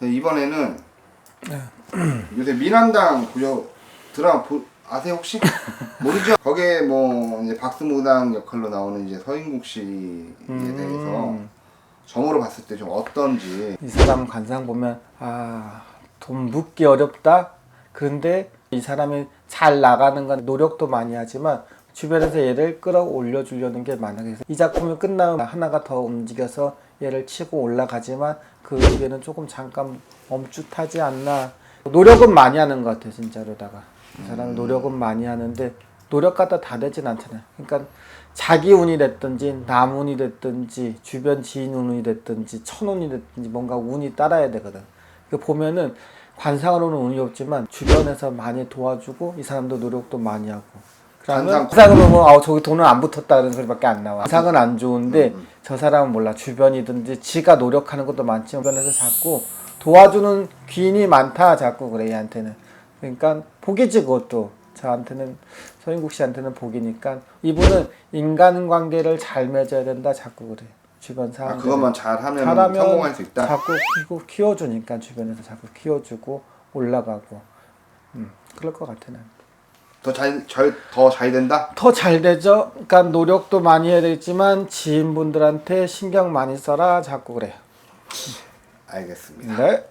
네, 이번에는 요새 미남당 구조 드라마 보, 아세요 혹시? 모르죠? 거기에 뭐 이제 박수무당 역할로 나오는 이제 서인국 씨에 대해서 점으로 봤을 때 좀 어떤지 이 사람 관상 보면 아 돈 묻기 어렵다. 그런데 이 사람이 잘 나가는 건 노력도 많이 하지만 주변에서 얘를 끌어올려 주려는 게 많아. 그래서 이 작품이 끝나면 하나가 더 움직여서 얘를 치고 올라가지만 그 뒤에는 조금 잠깐 멈칫하지 않나. 노력은 많이 하는 것 같아 진짜로다가 이 사람이 노력은 많이 하는데 노력 갖다 다 되진 않잖아요. 그러니까 자기 운이 됐든지 남 운이 됐든지 주변 지인 운이 됐든지 천 운이 됐든지 뭔가 운이 따라야 되거든. 그 보면은 관상으로는 운이 없지만 주변에서 많이 도와주고 이 사람도 노력도 많이 하고. 그러면 관상으로 보면 아 저기 돈은 안 붙었다 그런 소리밖에 안 나와. 관상은 안 좋은데 저 사람은 몰라 주변이든지 지가 노력하는 것도 많지만 주변에서 자꾸 도와주는 귀인이 많다 자꾸 그래 얘한테는. 그러니까 복이지 그것도 저한테는 서인국 씨한테는 복이니까 이분은 인간관계를 잘 맺어야 된다 자꾸 그래 주변 아, 사람들 그것만 잘하면, 잘하면 성공할 수 있다. 자꾸 키고 키워주니까 주변에서 자꾸 키워주고 올라가고 음 그럴 것 같아 난. 더잘더 잘 된다. 더 잘 되죠. 그러니까 노력도 많이 해야 되지만 지인분들한테 신경 많이 써라 자꾸 그래요. 알겠습니다. 네.